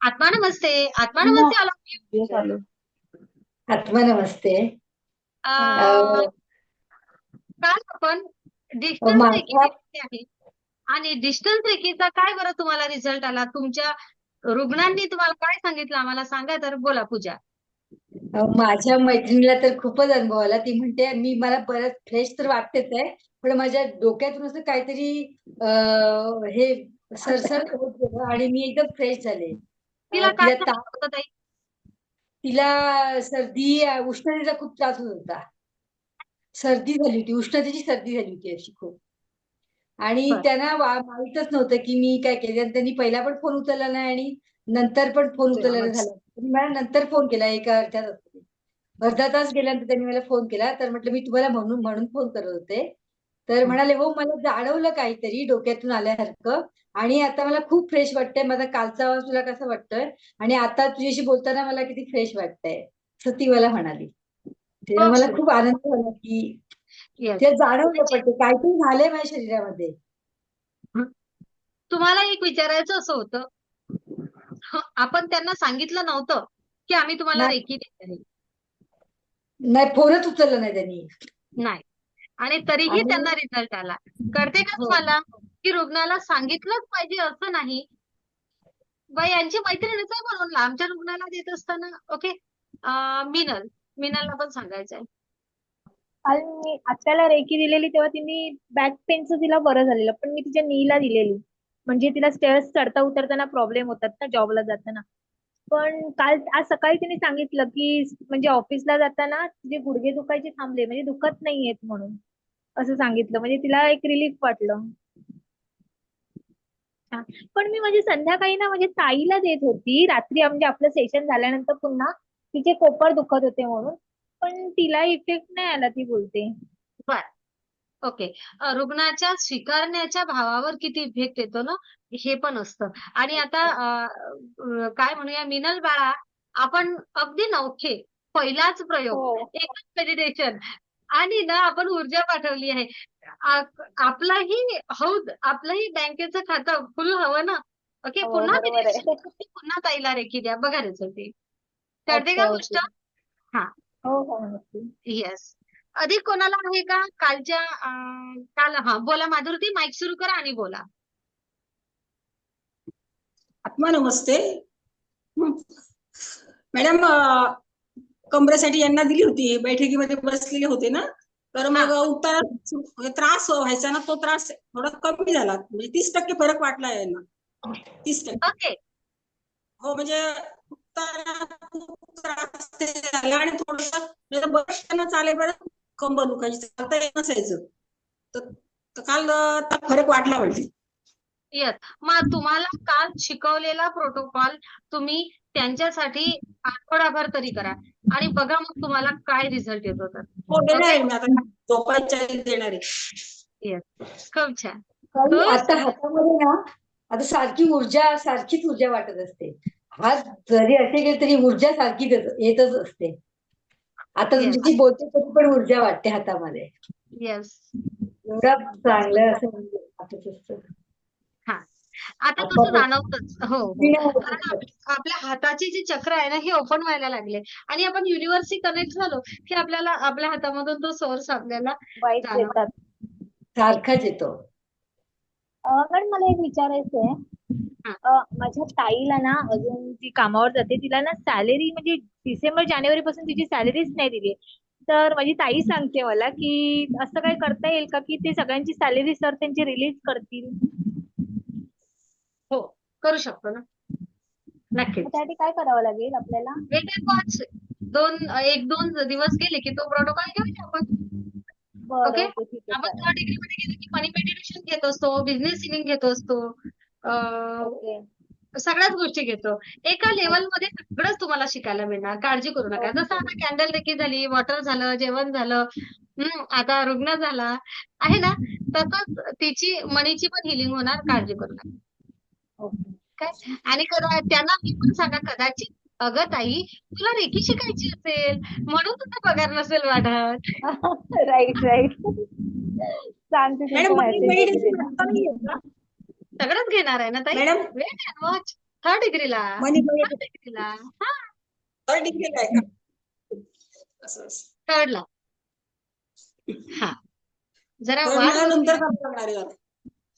आत्मा नमस्ते आत्मा नमस्ते you. चालू आत्मा नमस्ते. अं, अं, काल आपण डिस्टन्स माझा- रेकी घेतली आहे. आणि डिस्टन्स रेकीचा काय बरं तुम्हाला रिझल्ट आला? तुमच्या रुग्णांनी तुम्हाला काय सांगितलं? आम्हाला सांगा तर बोला पूजा. माझ्या मैत्रिणीला तर खूपच अनुभव आला. ती म्हणते मी मला बरंच फ्रेश तर वाटतेच आहे पण माझ्या डोक्यातून असं काहीतरी अं, हे सरसर होत गेलं आणि मी एकदम फ्रेश झाले. तिला काय तिला होतं ताई. तिला सर्दी उष्णतेचा खूप त्रास होत होता. सर्दी झाली होती उष्णतेची सर्दी झाली होती अशी खूप. आणि बरं. त्यांना वा- माहीतच नव्हतं की मी काय केले. आणि त्यांनी पहिला पण फोन उचलला नाही आणि नंतर पण फोन उचलला नाही झाला. त्यांनी मला नंतर फोन केला एका अर्ध्या तासाने अर्धा तास गेल्यानंतर त्यांनी मला फोन केला. तर म्हटलं मी तुम्हाला म्हणून म्हणून फोन करत होते. तर म्हणाले हो मला जाणवलं काहीतरी डोक्यातून आल्यासारखं आणि आता मला खूप फ्रेश वाटतंय. माझा कालचा आवाज तुला कसा वाटतोय? आणि आता तुझ्याशी बोलताना मला किती फ्रेश वाटतंय. असं ती मला म्हणाली. तेव्हा खूप मला सुंदर. खूप आनंद झाला की. ते जाणवलं पण ते काहीतरी झालंय माझ्या शरीरामध्ये. तुम्हाला एक विचारायचं असं होतं. ह, आपण त्यांना सांगितलं नव्हतं की आम्ही तुम्हाला. रेकी देत आहे नाही फोनच उचलला नाही त्यांनी. नाही. आणि तरीही त्यांना रिझल्ट आला. कळते का हो. तुम्हाला की रुग्णाला सांगितलंच पाहिजे असं नाही? बाई यांची मैत्रिणीच आहे म्हणून आमच्या रुग्णाला देत असताना. ओके मिनल. मिनलला पण सांगायचंय. काल मी आत्याला रेकी दिलेली तेव्हा तिने बॅक पेनचं तिला बरं झालेलं पण मी तिच्या नीला दिलेली. म्हणजे तिला स्टेअर्स चढता उतरताना प्रॉब्लेम होतात ना जॉबला जाताना. पण काल आज सकाळी तिने सांगितलं की म्हणजे ऑफिसला जाताना तिचे गुडघे दुखायचे थांबले म्हणजे दुखत नाहीयेत म्हणून असं सांगितलं. म्हणजे तिला एक रिलीफ वाटलं. पण मी म्हणजे संध्याकाळी ना म्हणजे ताईला देत होती. रात्री म्हणजे आपलं सेशन झाल्यानंतर पुन्हा तिचे कोपर दुखत होते म्हणून. पण तिला इफेक्ट नाही आला ती बोलते. ओके. रुग्णाच्या स्वीकारण्याच्या भावावर किती इफेक्ट येतो ना हे पण असतं. आणि आता अ, काय म्हणूया मिनल बाळा आपण अगदी नवखे पहिलाच प्रयोग हो. एकच मेडिटेशन आणि ना आपण ऊर्जा पाठवली आहे. आ- आपलाही हौद आपलंही बँकेचं खातं फुल हवं ना. ओके हो, पुन्हा बरोबर आहे. पुन्हा ताईला रेकी द्या. बघा रिझल्ट येईल कळते का गोष्ट ओके. हो. हो नक्की. येस अधिक कोणाला आहे का? कालच्या काल हा बोला माधुरी माईक सुरू करा आणि बोला. आत्मा नमस्ते. मॅडम कमरेसाठी यांना दिली होती बैठकीमध्ये बसलेले होते ना? तर मग उतारा त्रास व्हायचा ना तो त्रास थोडा कमी झाला. म्हणजे तीस टक्के फरक वाटला यांना. तीस टक्के. ओके. हो म्हणजे खूप त्रास झाला आणि थोडस बरेच त्यांना चालेपर्यंत कंबर दुखायची चालता येत नसायचं. तर काल फरक वाटला म्हणजे. येस. मग तुम्हाला काल शिकवलेला प्रोटोकॉल तुम्ही त्यांच्यासाठी आठवडाभर तरी करा. आणि बघा मग तुम्हाला काय रिझल्ट येतो तर हो देणार आहे मी आता झोपायच्या आधी देणार आहे. येस. खूप छान. हो. आता हातामध्ये ना आता सारखी ऊर्जा सारखीच ऊर्जा वाटत असते. हात जरी असे गेले तरी ऊर्जा सारखीच येतच असते. आता Yes. तुमच्याशी बोलते तरी पण ऊर्जा वाटते हातामध्ये येस एवढा चांगलं असं म्हणजे वाटत असतं आता आता तसं. जाणवतच हो हो कारण. आप- आपल्या हाताचे जे चक्र आहे ना हे ओपन व्हायला लागले आणि आपण युनिव्हर्सशी कनेक्ट झालो की आपल्याला आपल्या हातामधून तो सोर्स आपल्याला वाईट जाणवतं. येतात सारखाच येतो अं, मॅडम मला एक विचारायचं हा. आहे माझ्या ताईला ना अजून ती कामावर जाते तिला ना सॅलरी म्हणजे डिसेंबर जानेवारी पासून तिची सॅलरीच नाही दिली तर माझी ताई सांगते मला की असं काय करता येईल का की ते सगळ्यांची सॅलरी सर त्यांची रिलीज करतील? हो करू शकतो ना. नक्कीच. मग त्यासाठी काय करावं लागेल आपल्याला? दोन एक दोन दिवस गेले की तो प्रोटोकॉल घेऊया आपण. बरं ओके. ओके ठीक आहे आपण चालेल. थर्ड डिग्री मध्ये गेलो की मनी मेडिटेशन घेत असतो बिझनेस सिलिंग घेत असतो. सगळ्याच गोष्टी घेतो. एका लेवलमध्ये सगळंच तुम्हाला शिकायला मिळणार. काळजी करू नका. जसं आता कॅन्डल रेकी झाली वॉटर झालं जेवण झालं हम्म आता रुग्ण झाला आहे ना? तसंच तिची मनीची पण हिलिंग होणार. काळजी करू नका. ओके. काय? आणि कदा त्यांना मी पण सांगा कदाचित अगं ताई तुला रेकी शिकायची असेल? म्हणून तुझा पगार नसेल वाढत. राईट राईट सांगते सगळंच घेणार आहे ना ताई? Madam wait and watch third डिग्रीला मनी थर्ड डिग्रीला हा. थर्ड डिग्रीला आहे का? असं असं. थर्डला हा. जरा तर वाट मला. नंतर आहे.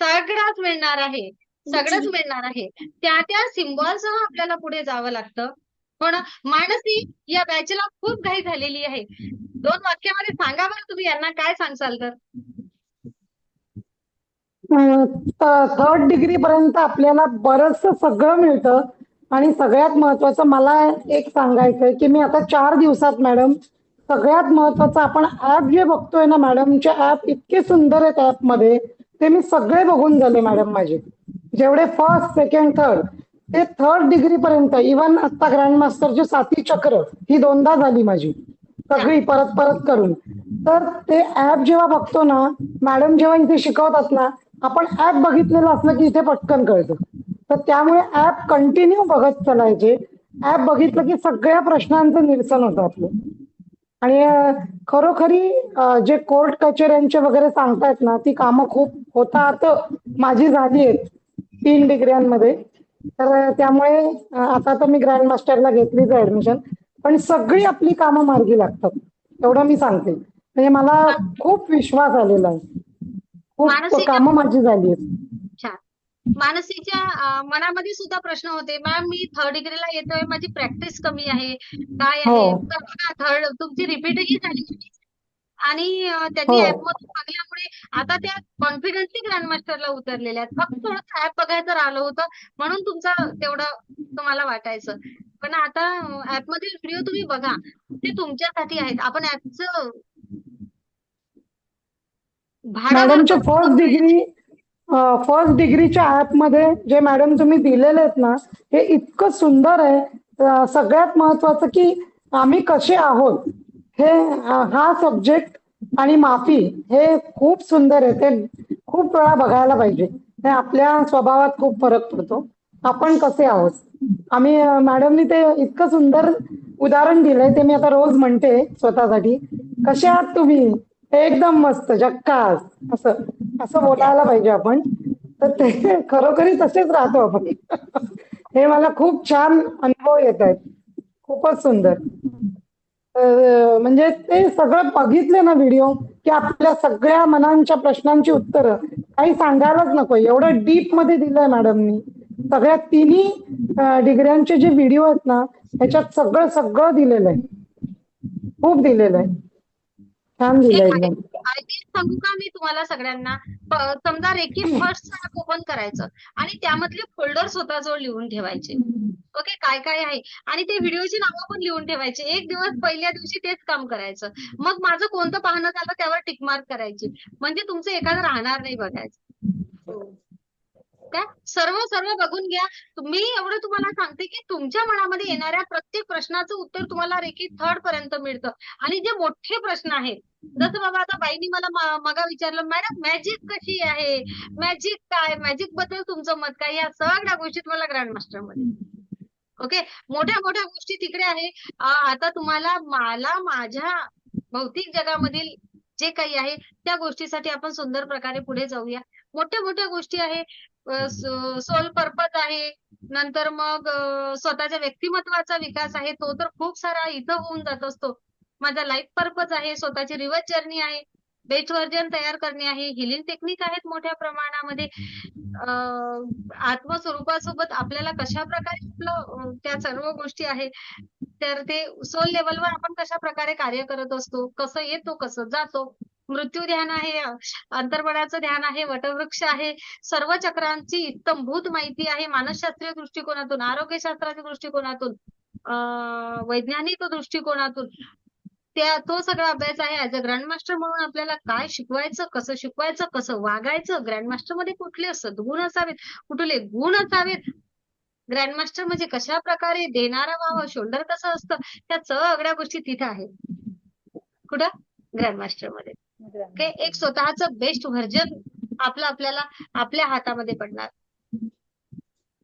सगळंच मिळणार आहे. सगळंच मिळणार आहे. त्या त्या सिम्बॉलसह आपल्याला पुढे जावं लागतं. पण मानसी या बॅचला खूप घाई झालेली आहे. दोन वाक्यामध्ये सांगा बरं तुम्ही यांना काय सांगसाल तर. थर्ड डिग्री पर्यंत आपल्याला बरंच सगळं मिळतं. आणि सगळ्यात महत्वाचं मला एक सांगायचंय की मी आता चार दिवसात मॅडम सगळ्यात महत्वाचं आपण ऍप जे बघतोय ना मॅडमचे ऍप इतके सुंदर आहेत ऍपमध्ये ते मी सगळे बघून झाले मॅडम माझे. जेवढे फर्स्ट सेकंड थर्ड ते थर्ड डिग्री पर्यंत इवन आता ग्रँड मास्टरचे साती चक्र ही दोनदा झाली माझी. सगळी परत परत करून. तर ते ऍप जेव्हा बघतो ना मॅडम जेव्हा इथे शिकवतात ना आपण ऍप बघितलेलं असलं की इथे पटकन कळतं. तर त्यामुळे ऍप कंटिन्यू बघत चालायचे. ऍप बघितलं की सगळ्या प्रश्नांचं निरसन होतं आपलं. आणि खरोखरी जे कोर्ट कचेऱ्यांचे वगैरे सांगतायत ना ती कामं खूप होतात माझी झाली आहेत तीन डिग्र्यांमध्ये. तर त्यामुळे आता तर मी ग्रँड मास्टरला घेतलीच ऍडमिशन पण सगळी आपली कामं मार्गी लागतात. एवढं मी सांगते. म्हणजे मला खूप विश्वास आलेला आहे. खूप मानसिक- कामं माझी झाली आहेत. मानसीच्या मनामध्ये सुद्धा प्रश्न होते मॅम मी थर्ड डिग्रीला येतोय माझी प्रॅक्टिस कमी आहे काय आहे? हो. थर्ड तुमची रिपीटही झाली आणि त्यांनी हो. ऍप मधून बघल्यामुळे आता त्या कॉन्फिडंटली ग्रँड मास्टरला उतरलेल्या आहेत. फक्त थोडं ऍप बघायचं राहिलं होतं म्हणून तुमचं तेवढं तुम्हाला वाटायचं. पण आता ऍप मधील व्हिडिओ तुम्ही बघा. ते तुमच्यासाठी आहेत. आपण ऍपचं भरतो. फर्स्ट डिग्री फर्स्ट डिग्रीच्या ऍपमध्ये जे मॅडम तुम्ही दिलेले आहेत ना हे इतकं सुंदर आहे. सगळ्यात महत्वाचं की आम्ही कसे आहोत हे हा सब्जेक्ट आणि माफी हे खूप सुंदर आहे. ते खूप वेळा बघायला पाहिजे. हे आपल्या स्वभावात खूप फरक पडतो. आपण कसे आहोत? आम्ही मॅडमनी ते इतकं सुंदर उदाहरण दिलंय ते मी आता रोज म्हणते स्वतःसाठी. कसे आहात तुम्ही? एकदम मस्त झक्कास. असं असं बोलायला पाहिजे आपण. तर ते खरोखरी तसेच राहतो आपण. हे मला खूप छान अनुभव येत आहेत. खूपच सुंदर. तर, म्हणजे ते सगळं बघितले ना व्हिडिओ की आपल्या सगळ्या मनांच्या प्रश्नांची उत्तरं. काही सांगायलाच नको. एवढं डीपमध्ये दिलंय मॅडमनी सगळ्या तिन्ही डिग्र्यांचे जे व्हिडिओ आहेत ना त्याच्यात सगळं सगळं दिलेलं आहे. खूप दिलेलं आहे. छान दिलंय आयडिया सांगू का मी तुम्हाला सगळ्यांना? प- समजा रेकी फर्स्ट ऍप ओपन करायचं आणि त्यामधले फोल्डर स्वतःजवळ लिहून ठेवायचे. ओके काय काय आहे? आणि ते व्हिडिओची नावं पण लिहून ठेवायचे. एक दिवस पहिल्या दिवशी तेच काम करायचं. मग माझं कोणतं पाहणं झालं त्यावर टिक मार्क करायची. म्हणजे तुमचं एखादं राहणार नाही बघायचं. काय सर्व सर्व बघून घ्या. मी एवढं तुम्हाला सांगते की तुमच्या मनामध्ये येणाऱ्या प्रत्येक प्रश्नाचं उत्तर तुम्हाला रेकी थर्ड पर्यंत मिळतं. आणि जे मोठे प्रश्न आहेत जसं बाबा आता बाईनी मला मगा विचारलं मॅडम मॅजिक कशी आहे? मॅजिक काय? मॅजिकबद्दल तुमचं मत काय? या सगळ्या गोष्टी तुम्हाला ग्रँड मास्टरमध्ये. ओके मोठ्या मोठ्या गोष्टी तिकडे आहे. आता तुम्हाला मला माझ्या भौतिक जगामधील जे काही आहे त्या गोष्टीसाठी आपण सुंदर प्रकारे पुढे जाऊया. मोठ्या मोठ्या गोष्टी आहे. सोल पर्पज आहे. नंतर मग स्वतःच्या व्यक्तिमत्वाचा विकास आहे. तो तर खूप सारा इथं होऊन जात असतो. माझा लाईफ पर्पज आहे. स्वतःची रिवर्स जर्नी आहे. बेस्ट व्हर्जन तयार करणे आहे. हिलिंग टेक्निक आहेत मोठ्या प्रमाणामध्ये. अं, आत्मस्वरूपासोबत आपल्याला कशा प्रकारे आपलं त्या सर्व गोष्टी आहेत. तर ते सोल लेवलवर आपण कशा प्रकारे कार्य करत असतो? कसं येतो? कसं जातो? मृत्यू ध्यान आहे अंतर्बळाचं ध्यान आहे वटवृक्ष आहे सर्व चक्रांची इत्तमभूत माहिती आहे मानसशास्त्रीय दृष्टिकोनातून आरोग्यशास्त्राच्या दृष्टिकोनातून अं, वैज्ञानिक दृष्टिकोनातून त्या तो सगळा अभ्यास आहे. ऍज अ ग्रँडमास्टर म्हणून आपल्याला काय शिकवायचं कसं शिकवायचं कसं वागायचं? ग्रँडमास्टरमध्ये कुठले सद्गुण असावेत? कुठले गुण असावेत? ग्रँडमास्टर म्हणजे कशा प्रकारे देणारा व्हावं? शोल्डर कसं असतं? त्या सगळ्या गोष्टी तिथं आहेत. कुठं? ग्रँडमास्टरमध्ये ओके? एक स्वतःच बेस्ट व्हर्जन आपलं आपल्याला आपल्या हातामध्ये पडणार.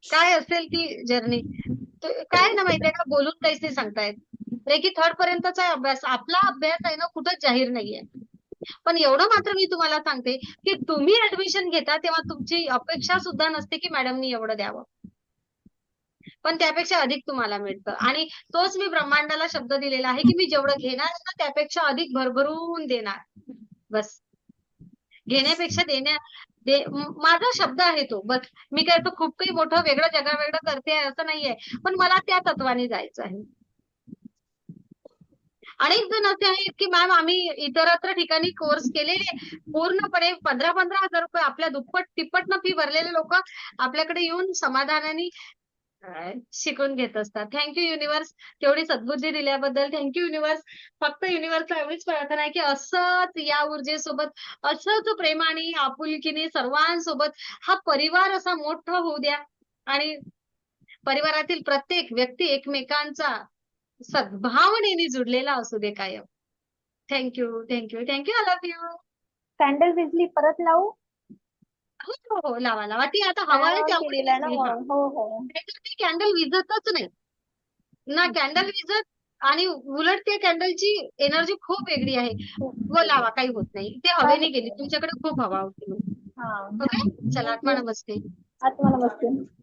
काय असेल ती जर्नी काय ना माहितीये का? बोलून काहीच नाही सांगतायत. रेकी थर्ड पर्यंतचा अभ्यास आपला अभ्यास आहे ना कुठंच जाहीर नाहीये. पण एवढं मात्र मी तुम्हाला सांगते की तुम्ही ऍडमिशन घेता तेव्हा तुमची अपेक्षा सुद्धा नसते की मॅडमनी एवढं द्यावं. पण त्यापेक्षा अधिक तुम्हाला मिळतं. आणि तोच मी ब्रह्मांडाला शब्द दिलेला आहे की मी जेवढं घेणार ना त्यापेक्षा अधिक भरभरून देणार. बस. घेण्यापेक्षा देण्या दे माझा शब्द आहे तो बस. मी काय तो खूप काही मोठं वेगळं जगावेगळं करते असं नाहीये. पण मला त्या तत्वाने जायचं आहे. अनेक जण असे आहेत की मॅम आम्ही इतरत्र ठिकाणी कोर्स केलेले. पूर्णपणे पंधरा पंधरा हजार रुपये आपल्या दुप्पट तिप्पटनं फी भरलेले लोक आपल्याकडे येऊन समाधानाने शिकून घेत असतात. थँक्यू युनिव्हर्स तेवढी सद्बुद्धी दिल्याबद्दल थँक्यू युनिव्हर्स फक्त युनिव्हर्सला एवढीच प्रार्थना आहे की असंच या ऊर्जेसोबत असंच प्रेमाने आपुलकीने सर्वांसोबत हा परिवार असा मोठा होऊ द्या. आणि परिवारातील प्रत्येक व्यक्ती एकमेकांचा सद्भावनेने जुडलेला असू दे कायम. Thank you thank you thank you I love you candle विजली परत लावू? हो हो लावा लावा. ती आता हवा त्यामुळे कॅन्डल विझतच नाही. ना कॅन्डल विझत आणि उलट त्या कॅन्डलची एनर्जी खूप वेगळी आहे. व लावा काही होत नाही. ते हवेने गेली. तुमच्याकडे खूप हवा होती. ओके? चला आत्मा नमस्ते. आत्मा नमस्ते.